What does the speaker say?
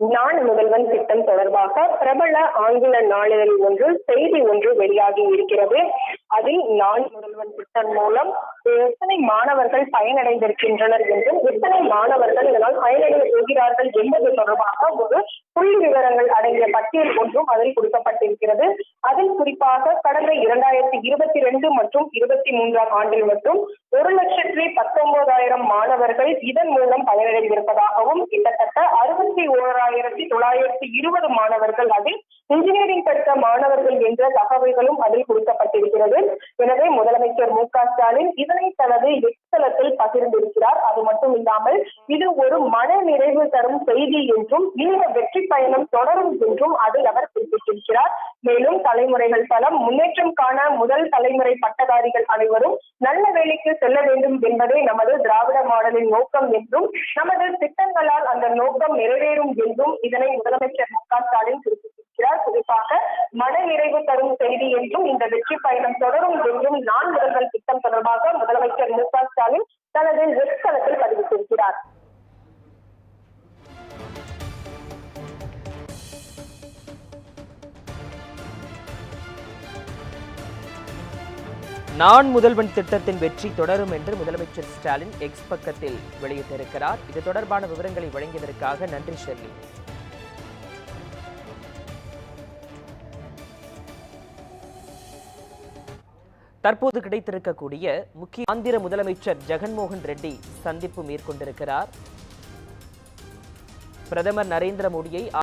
நான் முதல்வன் திட்டம் தொடர்பாக பிரபல ஆங்கில நாளிதழ் ஒன்று செய்தி ஒன்று வெளியாகி இருக்கிறது. அதில் நான் முதல்வன் திட்டம் மூலம் எத்தனை மாணவர்கள் பயனடைந்திருக்கின்றனர் என்றும் எத்தனை மாணவர்கள் இதனால் பயனடைய போகிறார்கள் என்பது தொடர்பாக ஒரு புள்ளி விவரங்கள் அடங்கிய பட்டியல் ஒன்றும் அதில் கொடுக்கப்பட்டிருக்கிறது. அதில் குறிப்பாக கடந்த இரண்டாயிரத்தி இருபத்தி ரெண்டு மற்றும் இருபத்தி மூன்றாம் ஆண்டில் மட்டும் ஒரு லட்சத்தி பத்தொன்பதாயிரம் மாணவர்கள் இதன் மூலம் பயனடைந்திருப்பதாகவும் ஆயிரத்தி இருபது மாணவர்கள் அதில் இன்ஜினியரிங் படித்த மாணவர்கள் என்ற தகவல்களும் அதில் கொடுக்கப்பட்டிருக்கிறது. எனவே முதலமைச்சர் மு க ஸ்டாலின் இதனை தனது எக்ஸ்தலத்தில் பகிர்ந்திருக்கிறார். அது மட்டும் இல்லாமல் இது ஒரு மன நிறைவு தரும் செய்தி என்றும் இந்த வெற்றி பயணம் தொடரும் என்றும் அதில் அவர் குறிப்பிட்டிருக்கிறார். மேலும் தலைமுறைகள் பலம் முன்னேற்றம் காண முதல் தலைமுறை பட்டதாரிகள் அனைவரும் நல்ல வேலைக்கு செல்ல வேண்டும் என்பதே நமது திராவிட மாடலின் நோக்கம் என்றும் நமது திட்டங்களால் அந்த நோக்கம் நிறைவேறும் என்றும் இதனை முதலமைச்சர் மு க ஸ்டாலின் குறிப்பிட்டிருக்கிறார். மன நிறைவு தரும் செய்தி என்றும் இந்த வெற்றி பயணம் தொடரும் என்றும் நான் முதல்வர் திட்டம் தொடர்பாக முதலமைச்சர் மு க ஸ்டாலின் தனது வெப் தளத்தில் பதிவிட்டிருக்கிறார். நான் முதல்வன் திட்டத்தின் வெற்றி தொடரும் என்று முதலமைச்சர் ஸ்டாலின் எக்ஸ் பக்கத்தில் வெளியிட்டிருக்கிறார். இது தொடர்பான விவரங்களை வழங்கியதற்காக நன்றி ஷெர்லி. தற்போது கிடைத்திருக்கக்கூடிய முக்கிய ஆந்திர முதலமைச்சர் ஜெகன்மோகன் ரெட்டி சந்திப்பு மேற்கொண்டிருக்கிறார். பிரதமர் நரேந்திர மோடியை